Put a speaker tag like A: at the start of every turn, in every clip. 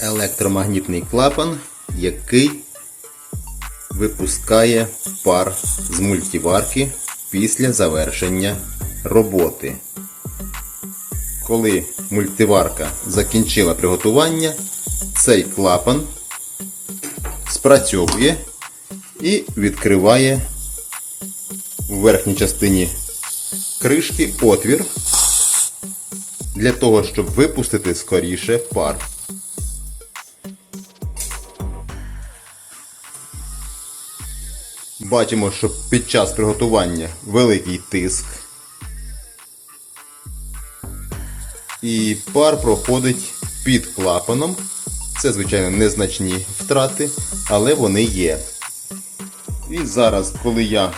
A: електромагнітний клапан, який випускає пар з мультиварки після завершення роботи. Коли мультиварка закінчила приготування, цей клапан спрацьовує і відкриває в верхній частині кришки отвір для того, щоб випустити скоріше пар. Бачимо, що під час приготування великий тиск. І пар проходить під клапаном. Це, звичайно, незначні втрати, але вони є. І зараз, коли я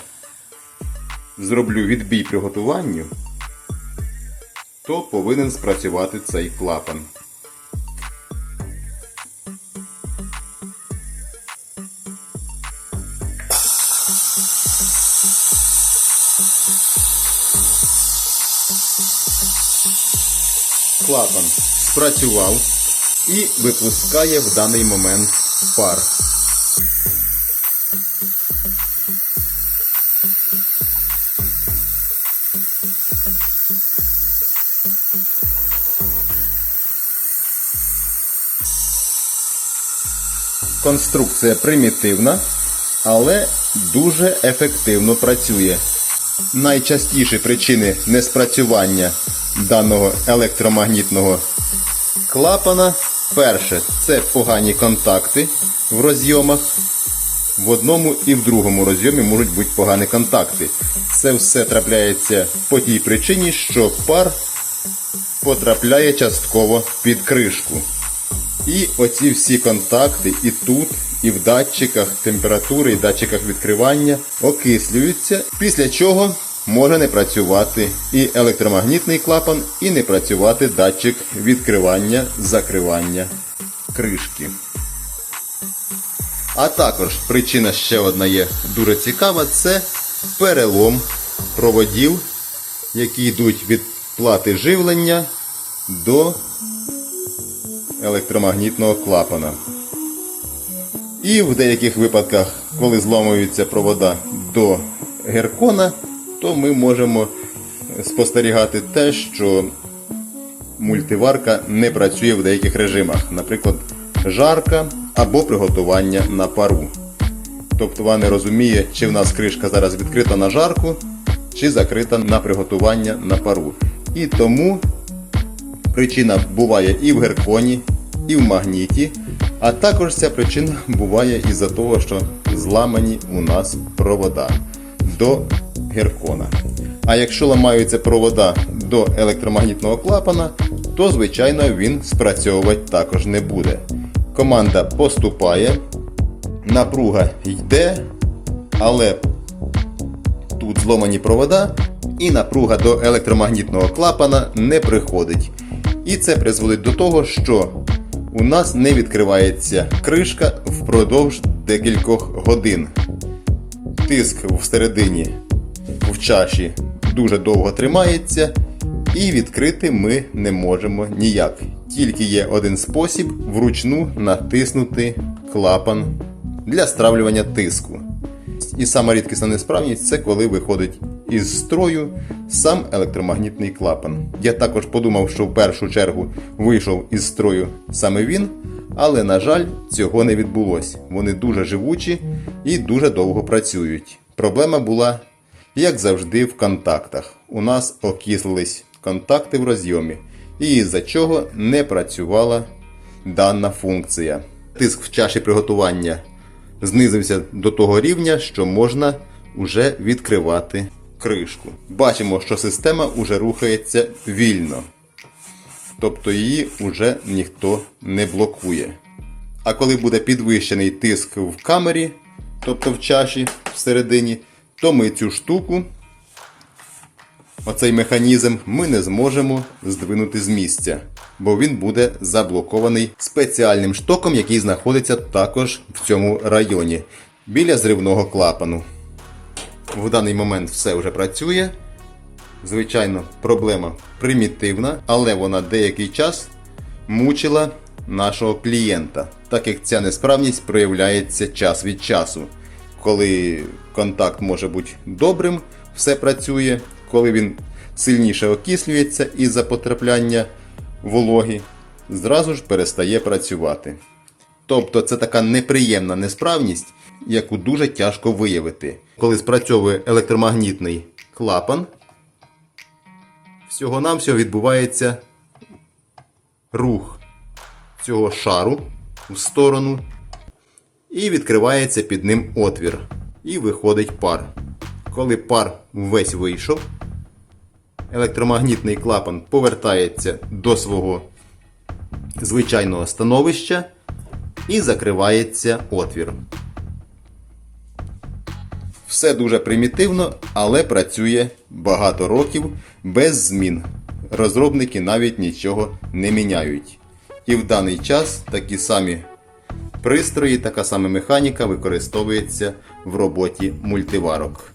A: зроблю відбій приготуванню, то повинен спрацювати цей клапан. Клапан спрацював і випускає в даний момент пар. Конструкція примітивна, але дуже ефективно працює. Найчастіші причини неспрацювання даного електромагнітного клапана. Перше це погані контакти в розйомах. В одному і в другому розйомі можуть бути погані контакти. Це все трапляється по тій причині, що пар потрапляє частково під кришку. І оці всі контакти і тут, і в датчиках температури, і датчиках відкривання окислюються, після чого може не працювати і електромагнітний клапан, і не працювати датчик відкривання, закривання кришки. А також причина ще одна є дуже цікава, це перелом проводів, які йдуть від плати живлення до електромагнітного клапана. І в деяких випадках, коли зламуються провода до геркона, то ми можемо спостерігати те, що мультиварка не працює в деяких режимах, наприклад, жарка або приготування на пару. Тобто вона не розуміє, чи в нас кришка зараз відкрита на жарку, чи закрита на приготування на пару. І тому Причина буває і в герконі, і в магніті, а також ця причина буває із-за того, що зламані у нас провода до геркона. А якщо ламаються провода до електромагнітного клапана, то звичайно він спрацьовувати також не буде. Команда поступає, напруга йде, але тут зломані провода, і напруга до електромагнітного клапана не приходить. І це призводить до того, що у нас не відкривається кришка впродовж декількох годин. Тиск всередині в чаші дуже довго тримається, і відкрити ми не можемо ніяк. Тільки є один спосіб вручну натиснути клапан для стравлювання тиску. І сама рідкісна несправність це коли виходить із строю сам електромагнітний клапан. Я також подумав, що в першу чергу вийшов із строю саме він, але, на жаль, цього не відбулося. Вони дуже живучі і дуже довго працюють. Проблема була, як завжди, в контактах. У нас окислились контакти в розйомі, і із-за чого не працювала дана функція. Тиск в чаші приготування знизився до того рівня, що можна вже відкривати кришку. Бачимо, що система вже рухається вільно. Тобто її вже ніхто не блокує. А коли буде підвищений тиск в камері, тобто в чаші всередині, то ми цю штуку, оцей механізм, ми не зможемо здвинути з місця, бо він буде заблокований спеціальним штоком, який знаходиться також в цьому районі біля зривного клапану. В даний момент все вже працює. Звичайно, проблема примітивна, але вона деякий час мучила нашого клієнта, так як ця несправність проявляється час від часу. Коли контакт може бути добрим, все працює, коли він сильніше окислюється із-за потрапляння вологи, зразу ж перестає працювати. Тобто це така неприємна несправність, яку дуже тяжко виявити. Коли спрацьовує електромагнітний клапан, всього-навсього відбувається рух цього шару в сторону, і відкривається під ним отвір, і виходить пар. Коли пар весь вийшов, електромагнітний клапан повертається до свого звичайного становища і закривається отвір. Все дуже примітивно, але працює багато років без змін. Розробники навіть нічого не міняють. І в даний час такі самі пристрої, така сама механіка використовується в роботі мультиварок.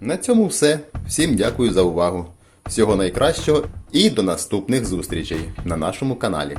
A: На цьому все. Всім дякую за увагу. Всього найкращого і до наступних зустрічей на нашому каналі.